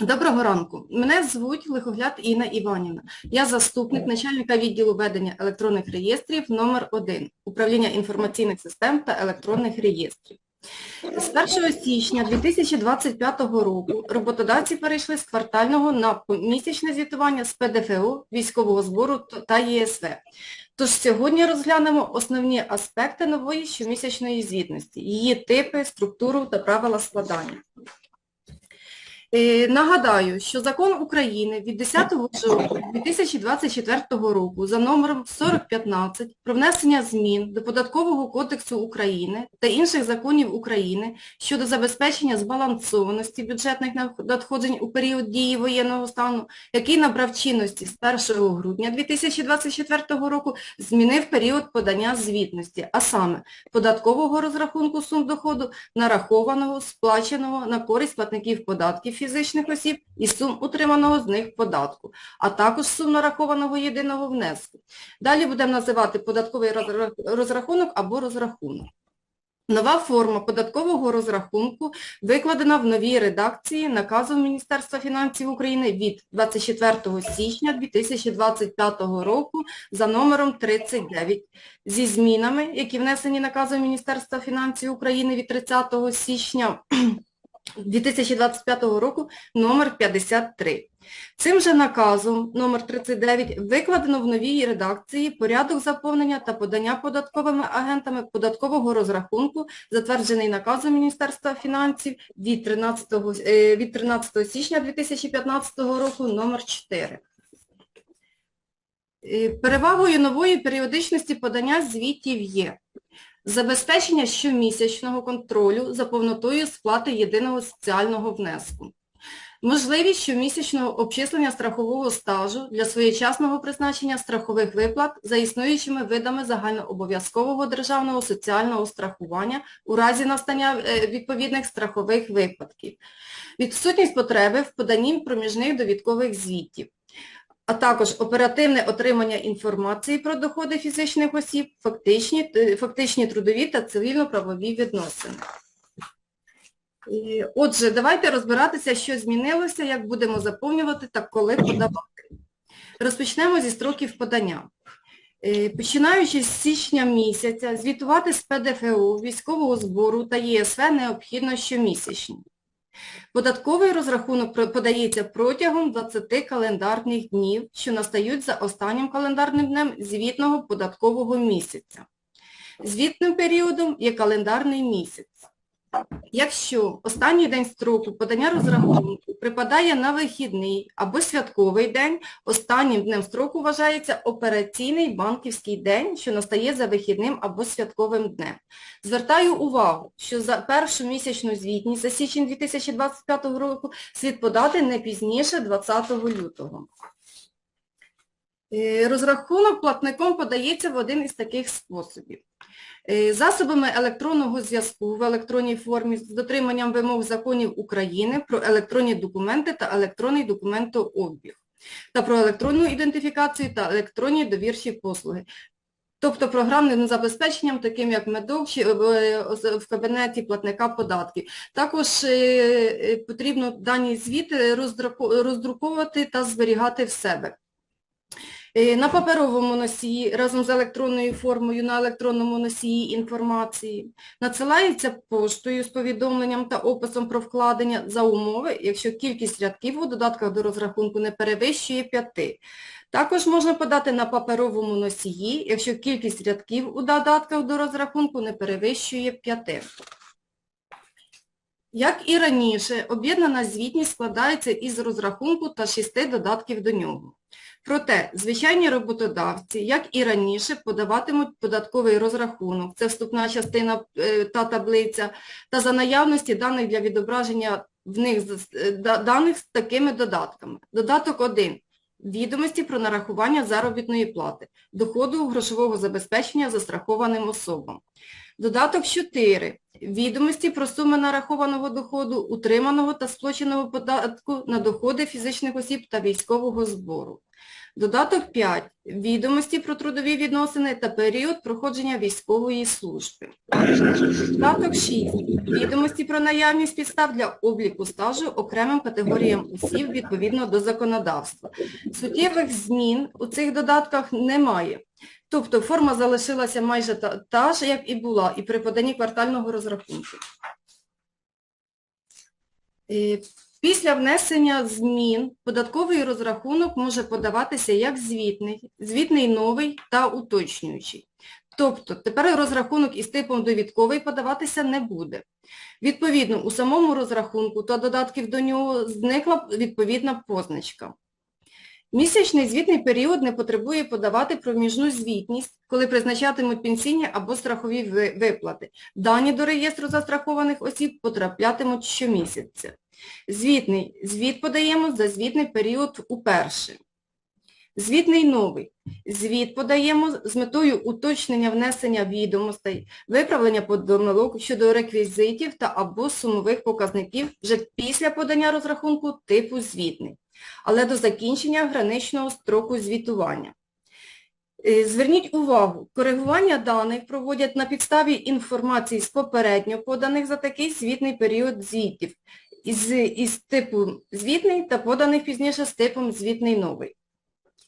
Доброго ранку. Мене звуть Лихогляд Інна Іванівна. Я заступник начальника відділу ведення електронних реєстрів номер 1 Управління інформаційних систем та електронних реєстрів. З 1 січня 2025 року роботодавці перейшли з квартального на місячне звітування з ПДФО, військового збору та ЄСВ. Тож сьогодні розглянемо основні аспекти нової щомісячної звітності, її типи, структуру та правила складання. Е, Нагадаю, що закон України від 10 жовтня 2024 року за номером 4015 про внесення змін до Податкового кодексу України та інших законів України щодо забезпечення збалансованості бюджетних надходжень у період дії воєнного стану, який набрав чинності з 1 грудня 2024 року, змінив період подання звітності, а саме податкового розрахунку сум доходу, нарахованого, сплаченого на користь платників податків фізичних осіб і сум утриманого з них податку, а також сум нарахованого єдиного внеску. Далі будемо називати податковий розрахунок або розрахунок. Нова форма податкового розрахунку викладена в новій редакції наказу Міністерства фінансів України від 24 січня 2025 року за номером 39 зі змінами, які внесені наказом Міністерства фінансів України від 30 січня 2025 року номер 53. Цим же наказом номер 39 викладено в новій редакції порядок заповнення та подання податковими агентами податкового розрахунку, затверджений наказом Міністерства фінансів від 13, е, від 13 січня 2015 року номер 4. Е, Перевагою нової періодичності подання звітів є забезпечення щомісячного контролю за повнотою сплати єдиного соціального внеску, можливість щомісячного обчислення страхового стажу для своєчасного призначення страхових виплат за існуючими видами загальнообов'язкового державного соціального страхування у разі настання е, відповідних страхових випадків, відсутність потреби в поданні проміжних довідкових звітів, а також оперативне отримання інформації про доходи фізичних осіб, фактичні, е, фактичні трудові та цивільно-правові відносини. І, Отже, давайте розбиратися, що змінилося, як будемо заповнювати та коли подавати. Розпочнемо зі строків подання. Е, Починаючи з січня місяця, звітувати з ПДФО, військового збору та ЄСВ необхідно щомісячно. Податковий розрахунок подається протягом 20 календарних днів, що настають за останнім календарним днем звітного податкового місяця. Звітним періодом є календарний місяць. Якщо останній день строку подання розрахунку припадає на вихідний або святковий день, останнім днем строку вважається операційний банківський день, що настає за вихідним або святковим днем. Звертаю увагу, що за першу місячну звітність за січень 2025 року слід подати не пізніше 20 лютого. Е, Розрахунок платником подається в один із таких способів. Е, Засобами електронного зв'язку в електронній формі з дотриманням вимог законів України про електронні документи та електронний документообіг та про електронну ідентифікацію та електронні довірчі послуги. Тобто програмним забезпеченням, таким як медок чи е, в кабінеті платника податків. Також потрібно дані звіти роздруковувати та зберігати в себе. Е, На паперовому носії разом з електронною формою на електронному носії інформації надсилається поштою з повідомленням та описом про вкладення за умови, якщо кількість рядків у додатках до розрахунку не перевищує 5. Також можна подати на паперовому носії, якщо кількість рядків у додатках до розрахунку не перевищує 5. Як і раніше, об'єднана звітність складається із розрахунку та шести додатків до нього. Проте, звичайні роботодавці, як і раніше, подаватимуть податковий розрахунок, це вступна частина е, та таблиця, та за наявності даних для відображення в них е, да- даних з такими додатками. Додаток 1. Відомості про нарахування заробітної плати, доходу грошового забезпечення застрахованим особам. Додаток 4. Відомості про суми нарахованого доходу, утриманого та сплоченого податку на доходи фізичних осіб та військового збору. Додаток 5. Відомості про трудові відносини та період проходження військової служби. Додаток 6. Відомості про наявність підстав для обліку стажу окремим категоріям осіб відповідно до законодавства. Суттєвих змін у цих додатках немає. Тобто форма залишилася майже та, та ж, як і була, і при поданні квартального розрахунку. Е, Після внесення змін податковий розрахунок може подаватися як звітний, звітний новий та уточнюючий. Тобто тепер розрахунок із типом довідковий подаватися не буде. Відповідно, у самому розрахунку та додатків до нього зникла відповідна позначка. Місячний звітний період не потребує подавати проміжну звітність, коли призначатимуть пенсійні або страхові виплати. Дані до реєстру застрахованих осіб потраплятимуть щомісяця. Звітний. Звіт подаємо за звітний період уперше. Звітний новий. Звіт подаємо з метою уточнення внесення відомостей, виправлення помилок щодо реквізитів та або сумових показників вже після подання розрахунку типу звітний, але до закінчення граничного строку звітування. Е, Зверніть увагу, коригування даних проводять на підставі інформації з попередньо поданих за такий звітний період звітів із, із типу звітний та поданих пізніше з типом звітний новий.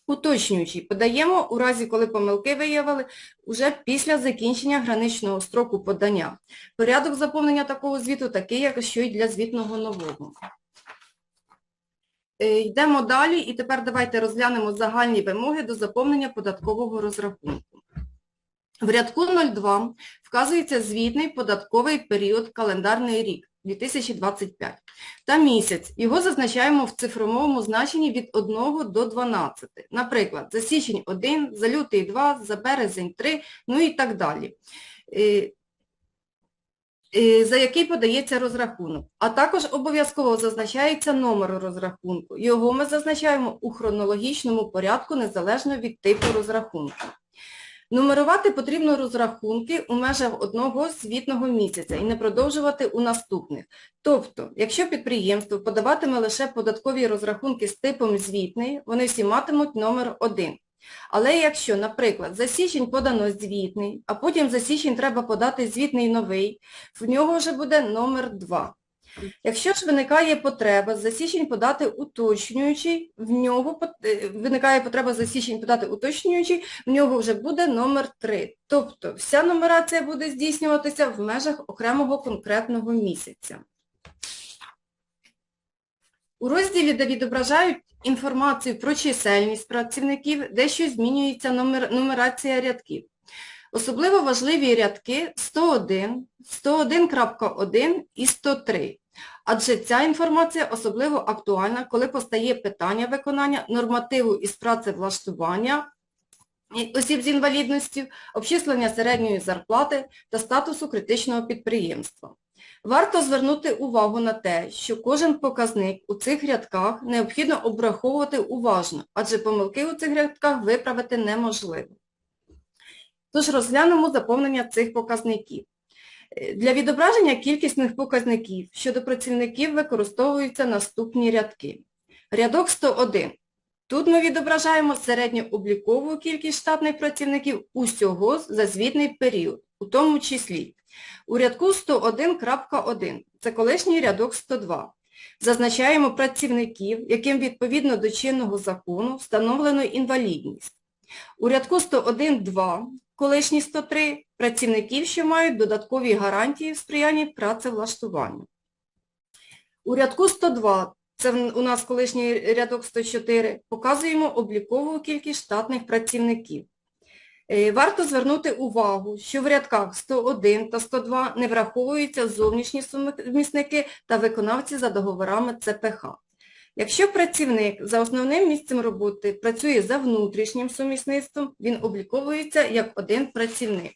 Уточнюючий подаємо у разі, коли помилки виявили, уже після закінчення граничного строку подання. Порядок заповнення такого звіту такий, як що й для звітного нового. Е, Йдемо далі і тепер давайте розглянемо загальні вимоги до заповнення податкового розрахунку. В рядку 02 вказується звітний податковий період календарний рік 2025 та місяць. Його зазначаємо в цифровому значенні від 1 до 12. Наприклад, за січень 1, за лютий 2, за березень 3, ну і так далі. Е, за який подається розрахунок. А також обов'язково зазначається номер розрахунку. Його ми зазначаємо у хронологічному порядку незалежно від типу розрахунку. Нумерувати потрібно розрахунки у межах одного звітного місяця і не продовжувати у наступних. Тобто, якщо підприємство подаватиме лише податкові розрахунки з типом звітний, вони всі матимуть номер 1. Але якщо, наприклад, за січень подано звітний, а потім за січень треба подати звітний новий, в нього вже буде номер 2. Якщо ж виникає потреба за січень подати уточнюючий, в нього е, виникає потреба за січень подати уточнюючий, в нього вже буде номер 3. Тобто вся нумерація буде здійснюватися в межах окремого конкретного місяця. У розділі, де відображають інформацію про чисельність працівників, дещо змінюється номер, нумерація рядків. Особливо важливі рядки 101, 101.1 і 103. Адже ця інформація особливо актуальна, коли постає питання виконання нормативу із працевлаштування осіб з інвалідністю, обчислення середньої зарплати та статусу критичного підприємства. Варто звернути увагу на те, що кожен показник у цих рядках необхідно обраховувати уважно, адже помилки у цих рядках виправити неможливо. Тож розглянемо заповнення цих показників. Е, Для відображення кількісних показників щодо працівників використовуються наступні рядки. Рядок 101. Тут ми відображаємо середньооблікову кількість штатних працівників усього за звітний період, у тому числі. У рядку 101.1, це колишній рядок 102. Зазначаємо працівників, яким відповідно до чинного закону встановлено інвалідність. У рядку 101.2, колишній 103, працівників, що мають додаткові гарантії в сприянні працевлаштуванню. У рядку 102, це у нас колишній рядок 104, показуємо облікову кількість штатних працівників. Е, Варто звернути увагу, що в рядках 101 та 102 не враховуються зовнішні сумісники та виконавці за договорами ЦПХ. Якщо працівник за основним місцем роботи працює за внутрішнім сумісництвом, він обліковується як один працівник.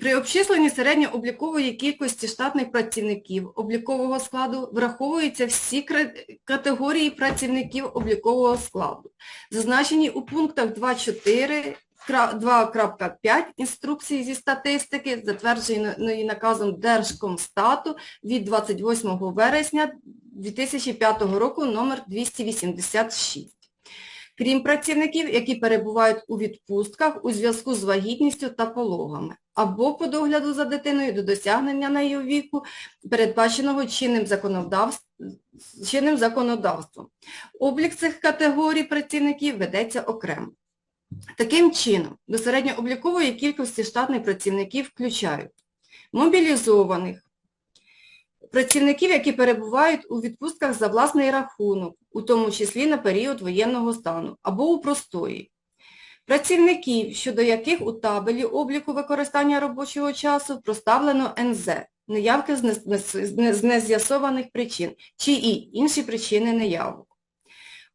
При обчисленні середньооблікової кількості штатних працівників облікового складу враховуються всі категорії працівників облікового складу, зазначені у пунктах 2.4 2.5 інструкції зі статистики, затвердженої наказом Держкомстату від 28 вересня 2005 року номер 286. Крім працівників, які перебувають у відпустках у зв'язку з вагітністю та пологами, або по догляду за дитиною до досягнення неї віку, передбаченого чинним законодавством, чинним законодавством. Облік цих категорій працівників ведеться окремо. Таким чином, до середньооблікової кількості штатних працівників включають мобілізованих, працівників, які перебувають у відпустках за власний рахунок, у тому числі на період воєнного стану, або у простої, працівників, щодо яких у табелі обліку використання робочого часу проставлено НЗ, неявки з нез'ясованих причин, чи і інші причини неявок,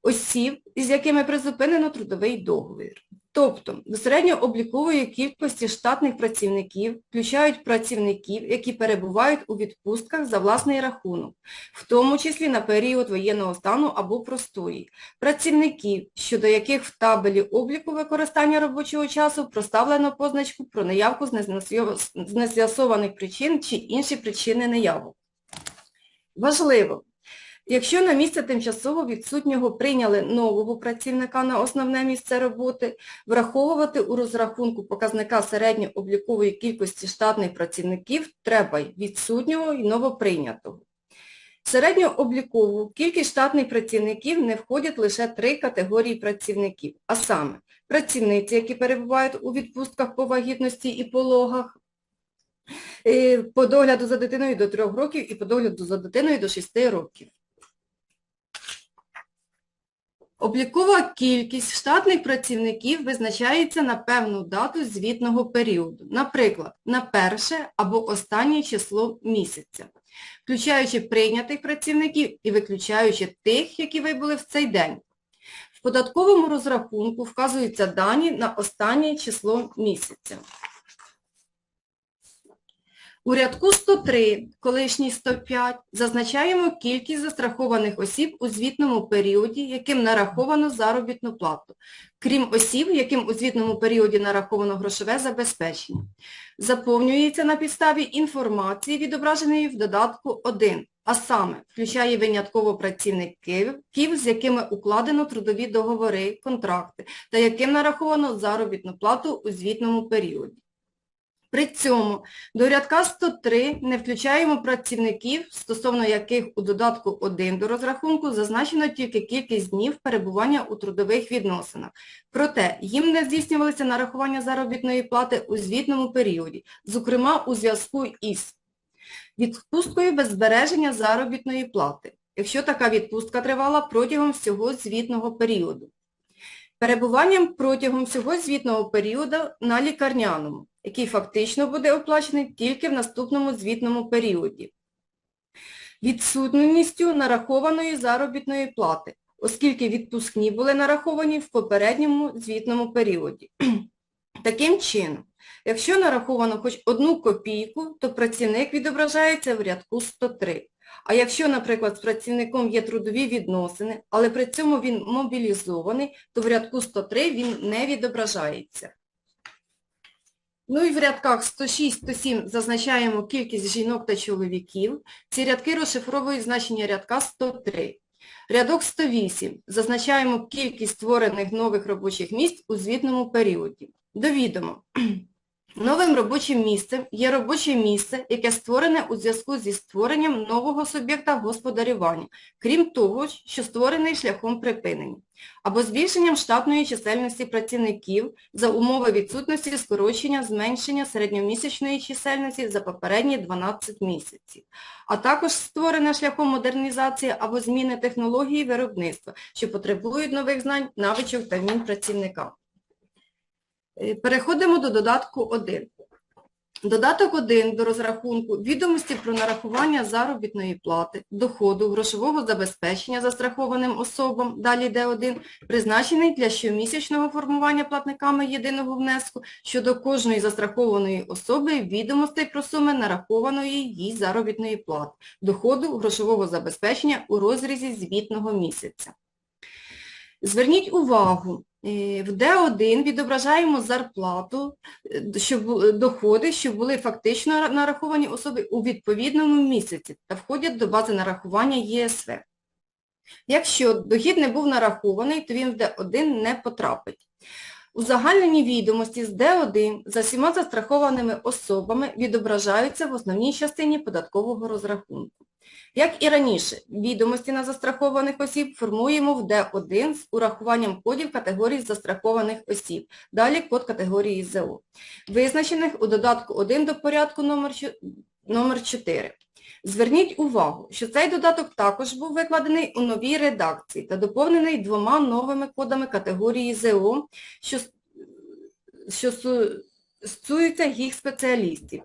осіб, із якими призупинено трудовий договір. Тобто до середньооблікової кількості штатних працівників включають працівників, які перебувають у відпустках за власний рахунок, в тому числі на період воєнного стану або простої, працівників, щодо яких в табелі обліку використання робочого часу проставлено позначку про наявку з нез'ясованих причин чи інші причини неявок. Важливо, Якщо на місце тимчасово відсутнього прийняли нового працівника на основне місце роботи, враховувати у розрахунку показника середньооблікової кількості штатних працівників треба відсутнього і новоприйнятого. Середньооблікову кількість штатних працівників не входять лише три категорії працівників, а саме працівниці, які перебувають у відпустках по вагітності і пологах, е, по догляду за дитиною до 3 років і по догляду за дитиною до 6 років. Облікова кількість штатних працівників визначається на певну дату звітного періоду, наприклад, на перше або останнє число місяця, включаючи прийнятих працівників і виключаючи тих, які вибули в цей день. В податковому розрахунку вказуються дані на останнє число місяця. У рядку 103, колишній 105, зазначаємо кількість застрахованих осіб у звітному періоді, яким нараховано заробітну плату, крім осіб, яким у звітному періоді нараховано грошове забезпечення. Заповнюється на підставі інформації, відображеної в додатку 1, а саме включає винятково працівників, з якими укладено трудові договори, контракти, та яким нараховано заробітну плату у звітному періоді. При цьому до рядка 103 не включаємо працівників, стосовно яких у додатку 1 до розрахунку зазначено тільки кількість днів перебування у трудових відносинах. Проте їм не здійснювалися нарахування заробітної плати у звітному періоді, зокрема у зв'язку із відпусткою без збереження заробітної плати, якщо така відпустка тривала протягом всього звітного періоду. Перебуванням протягом всього звітного періоду на лікарняному який фактично буде оплачений тільки в наступному звітному періоді. Відсутністю нарахованої заробітної плати, оскільки відпускні були нараховані в попередньому звітному періоді. Таким чином, якщо нараховано хоч одну копійку, то працівник відображається в рядку 103. А якщо, наприклад, з працівником є трудові відносини, але при цьому він мобілізований, то в рядку 103 він не відображається. Ну і в рядках 106-107 зазначаємо кількість жінок та чоловіків. Ці рядки розшифровують значення рядка 103. Рядок 108. Зазначаємо кількість створених нових робочих місць у звітному періоді. Довідомо. Новим робочим місцем є робоче місце, яке створене у зв'язку зі створенням нового суб'єкта господарювання, крім того, що створений шляхом припинення, або збільшенням штатної чисельності працівників за умови відсутності скорочення, зменшення середньомісячної чисельності за попередні 12 місяців, а також створене шляхом модернізації або зміни технології виробництва, що потребують нових знань, навичок та вмінь працівника. Е, переходимо до додатку 1. Додаток 1 до розрахунку відомості про нарахування заробітної плати, доходу, грошового забезпечення застрахованим особам, далі Д1, призначений для щомісячного формування платниками єдиного внеску щодо кожної застрахованої особи відомостей про суми нарахованої їй заробітної плати, доходу, грошового забезпечення у розрізі звітного місяця. Зверніть увагу, е, в Д1 відображаємо зарплату, е, що бу- доходи, що були фактично нараховані особи у відповідному місяці та входять до бази нарахування ЄСВ. Якщо дохід не був нарахований, то він в Д1 не потрапить. Узагальнені відомості з Д1 за всіма застрахованими особами відображаються в основній частині податкового розрахунку. Як і раніше, відомості на застрахованих осіб формуємо в Д1 з урахуванням кодів категорій застрахованих осіб, далі код категорії ЗО, визначених у додатку 1 до порядку номер, номер 4. Зверніть увагу, що цей додаток також був викладений у новій редакції та доповнений двома новими кодами категорії ЗО, що, що стосуються їх спеціалістів.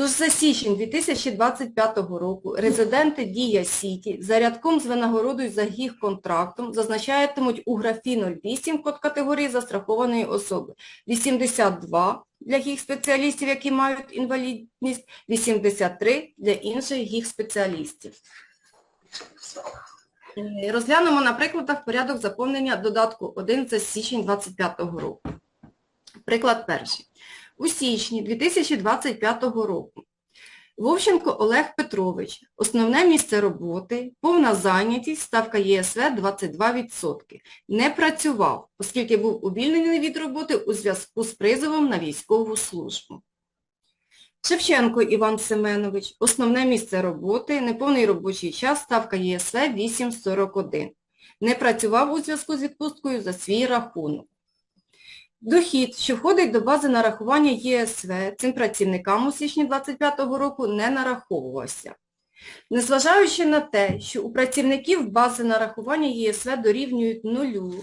Тож за січень 2025 року резиденти Дія Сіті за рядком з винагородою за їх контрактом зазначатимуть у графі 08 код категорії застрахованої особи, 82 для їх спеціалістів, які мають інвалідність, 83 для інших їх спеціалістів. Е, Розглянемо на прикладах порядок заповнення додатку 1 за січень 2025 року. Приклад перший. У січні 2025 року Вовченко Олег Петрович. Основне місце роботи, повна зайнятість, ставка ЄСВ 22%. Не працював, оскільки був увільнений від роботи у зв'язку з призовом на військову службу. Шевченко Іван Семенович. Основне місце роботи, неповний робочий час, ставка ЄСВ 8,41. Не працював у зв'язку з відпусткою за свій рахунок. Дохід, що входить до бази нарахування ЄСВ, цим працівникам у січні 2025 року не нараховувався. Незважаючи на те, що у працівників бази нарахування ЄСВ дорівнюють нулю,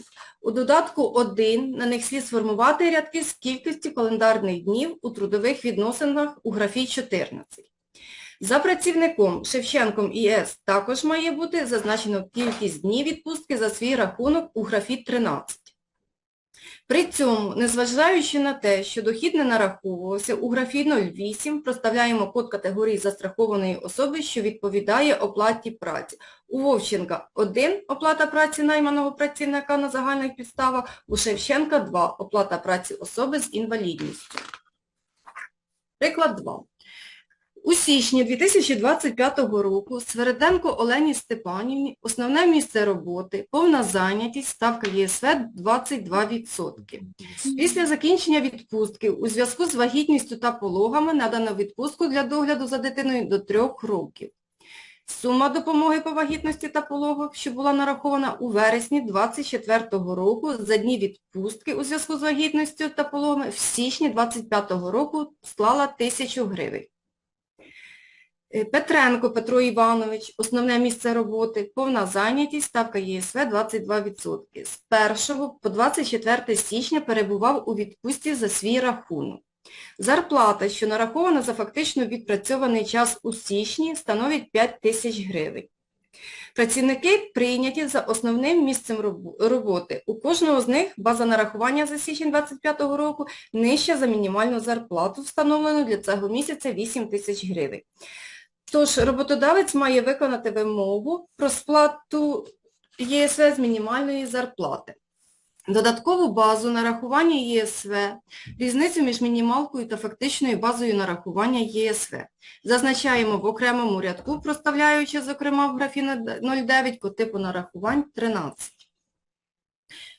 у додатку 1 на них слід сформувати рядки з кількістю календарних днів у трудових відносинах у графі 14. За працівником Шевченком ІС також має бути зазначено кількість днів відпустки за свій рахунок у графі 13. При цьому, незважаючи на те, що дохід не нараховувався, у графі 08 проставляємо код категорії застрахованої особи, що відповідає оплаті праці. У Вовченка 1 оплата праці найманого працівника на загальних підставах, у Шевченка 2 оплата праці особи з інвалідністю. Приклад 2. У січні 2025 року Свереденко Олені Степанівні основне місце роботи, повна зайнятість, ставка ЄСВ 22%. Після закінчення відпустки у зв'язку з вагітністю та пологами надано відпустку для догляду за дитиною до 3 років. Сума допомоги по вагітності та пологах, що була нарахована у вересні 2024 року за дні відпустки у зв'язку з вагітністю та пологами, в січні 2025 року склала 1000 гривень. Е, Петренко Петро Іванович, основне місце роботи, повна зайнятість, ставка ЄСВ 22%. З 1 по 24 січня перебував у відпустці за свій рахунок. Зарплата, що нарахована за фактично відпрацьований час у січні, становить 5 тисяч гривень. Працівники прийняті за основним місцем роботи. У кожного з них база нарахування за січень 2025 року нижча за мінімальну зарплату, встановлену для цього місяця 8 тисяч гривень. Тож роботодавець має виконати вимогу про сплату ЄСВ з мінімальної зарплати. Додаткову базу нарахування ЄСВ, різницю між мінімалкою та фактичною базою нарахування ЄСВ. Зазначаємо в окремому рядку, проставляючи, зокрема, в графі 09 по типу нарахувань 13.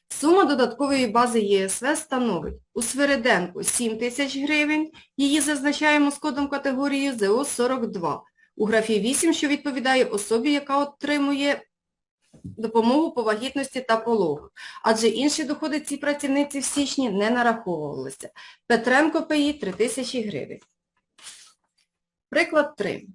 Сума додаткової бази ЄСВ становить у Свириденку 7 тисяч гривень, її зазначаємо з кодом категорії ЗО 42. У графі 8, що відповідає особі, яка отримує допомогу по вагітності та пологах, адже інші доходи цій працівниці в січні не нараховувалися. Петренко ПІ 3 тисячі гривень. Приклад 3.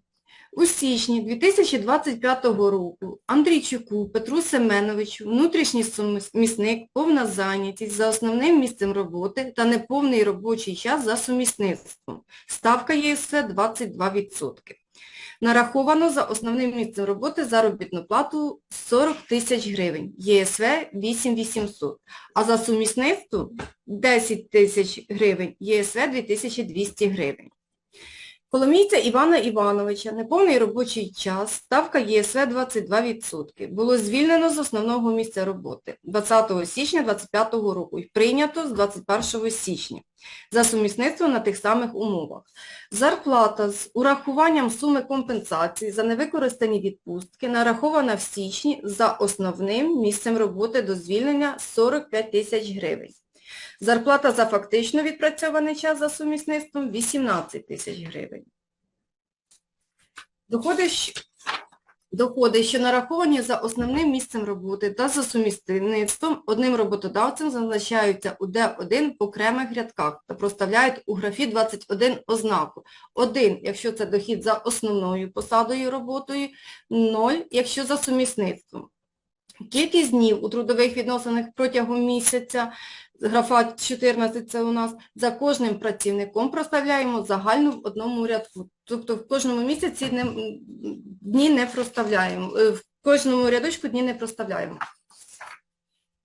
У січні 2025 року Андрійчуку Петру Семеновичу, внутрішній сумісник, повна зайнятість за основним місцем роботи та неповний робочий час за сумісництвом. Ставка ЄСВ 22%. Нараховано за основним місцем роботи заробітну плату 40 тисяч гривень, ЄСВ 8800, а за сумісництво 10 тисяч гривень, ЄСВ 2200 гривень. Коломійця Івана Івановича, неповний робочий час, ставка ЄСВ 22%. Було звільнено з основного місця роботи 20 січня 2025 року і прийнято з 21 січня за сумісництво на тих самих умовах. Зарплата з урахуванням суми компенсації за невикористані відпустки нарахована в січні за основним місцем роботи до звільнення 45 тисяч гривень. Зарплата за фактично відпрацьований час за сумісництвом 18 тисяч гривень. Доходи, доходи, що нараховані за основним місцем роботи та за сумісництвом одним роботодавцем зазначаються у Д1 в окремих рядках та проставляють у графі 21 ознаку. 1, якщо це дохід за основною посадою роботою, 0, якщо за сумісництвом. Кількість днів у трудових відносинах протягом місяця, графа 14 це у нас, за кожним працівником проставляємо загальну в одному рядку. Тобто в кожному місяці не, дні не проставляємо, е, в кожному рядочку дні не проставляємо.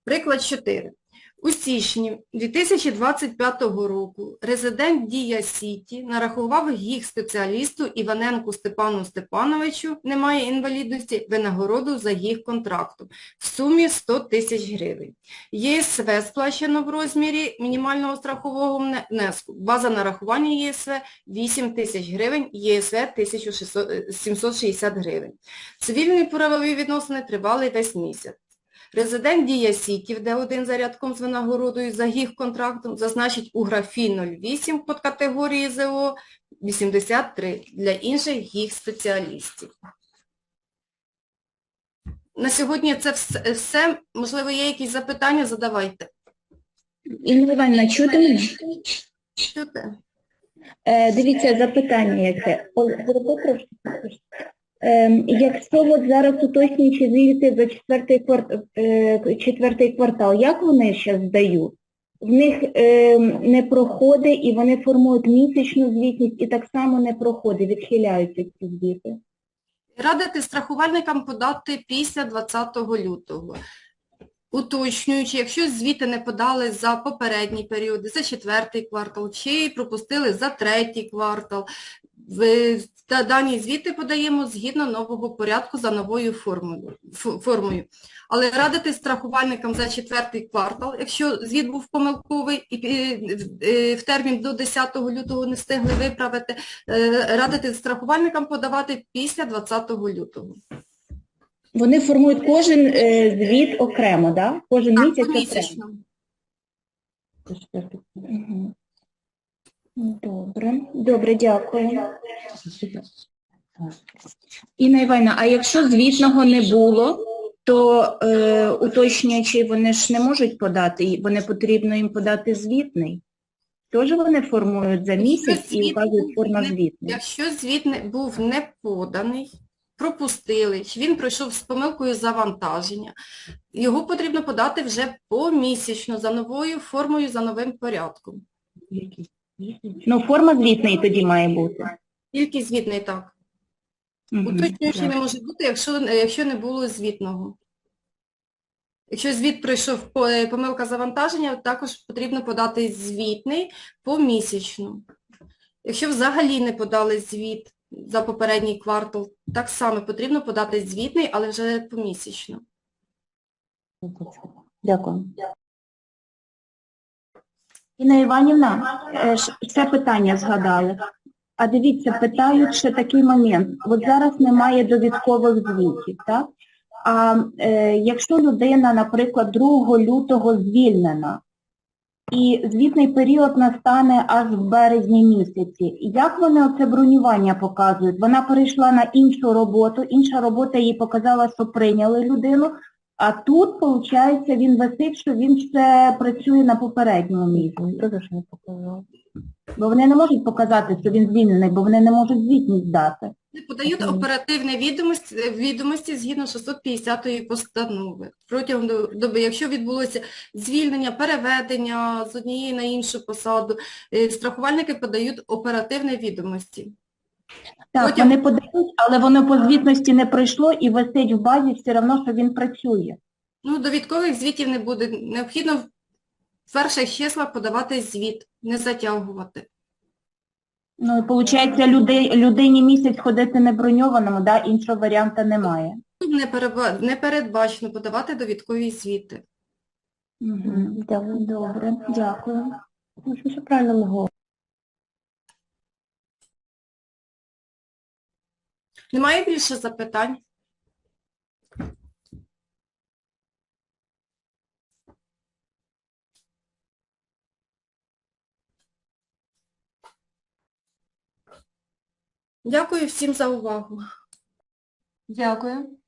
Приклад 4. У січні 2025 року резидент Дія Сіті нарахував їх спеціалісту Іваненку Степану Степановичу, немає інвалідності, винагороду за їх контрактом в сумі 100 тисяч гривень. ЄСВ сплачено в розмірі мінімального страхового внеску. База нарахування ЄСВ 8 тисяч гривень, ЄСВ 1760 гривень. Цивільні правові відносини тривали весь місяць. Резидент Дія Сітів, де один за рядком з винагородою за їх контрактом, зазначить у графі 08 под категорії ЗО 83 для інших їх спеціалістів. На сьогодні це все. Можливо, є якісь запитання, задавайте. Інна Іванівна, чути мене? Чути? Е, дивіться, запитання яке. О, зроби трошки. тихіше. Е, якщо от зараз уточнюючи звідти за четвертий, кварт, е, четвертий квартал, як вони ще здають? В них е, не проходить і вони формують місячну звітність і так само не проходить, відхиляються ці звіти. Радити страхувальникам подати після 20 лютого. Уточнюючи, якщо звіти не подали за попередні періоди, за четвертий квартал, чи пропустили за третій квартал, дані звіти подаємо згідно нового порядку за новою формою. Але радити страхувальникам за четвертий квартал, якщо звіт був помилковий і в термін до 10 лютого не встигли виправити, е, радити страхувальникам подавати після 20 лютого. Вони формують кожен е, звіт окремо, да? Кожен Так, місяць окремо. Добре, добре, дякую. Інна Івановна, а якщо звітного не було, то е, уточнюючи, вони ж не можуть подати, вони потрібно їм подати звітний. Тож вони формують за місяць і вказують форма звітний. Якщо звіт був не поданий, пропустили, він пройшов з помилкою завантаження, його потрібно подати вже помісячно за новою формою, за новим порядком. Ну, форма звітний тоді має бути. Тільки звітний так. Уточнюючи не може бути, якщо, якщо не було звітного. Якщо звіт пройшов е, помилка завантаження, також потрібно подати звітний помісячно. Якщо взагалі не подали звіт за попередній квартал, так само потрібно подати звітний, але вже помісячно. Дякую. Інна Іванівна, е, ще питання згадали. А дивіться, питають ще такий момент. От зараз немає довідкових звітів, так? А е, якщо людина, наприклад, 2 лютого звільнена, і звітний період настане аж в березні місяці, як вони оце бронювання показують? Вона перейшла на іншу роботу, інша робота їй показала, що прийняли людину, а тут, виходить, він висить, що він ще працює на попередньому місці. Дуже ж не показав. Бо вони не можуть показати, що він звільнений, бо вони не можуть звітність дати. Вони Подають оперативні відомості, відомості згідно 650 постанови. Протягом доби, якщо відбулося звільнення, переведення з однієї на іншу посаду, е, страхувальники подають оперативні відомості. Так, Потім- вони подають, але воно по звітності не пройшло і висить в базі все одно, що він працює. Ну, довідкових звітів не буде. Необхідно в перших числах подавати звіт, не затягувати. Ну, і виходить, людей, людині місяць ходити не броньованому, да? іншого варіанту немає. Тут не, переба- не передбачено подавати довідкові звіти. Угу. Добре, дякую. Ну, що правильно ми говоримо. Немає більше запитань? Дякую всім за увагу. Дякую.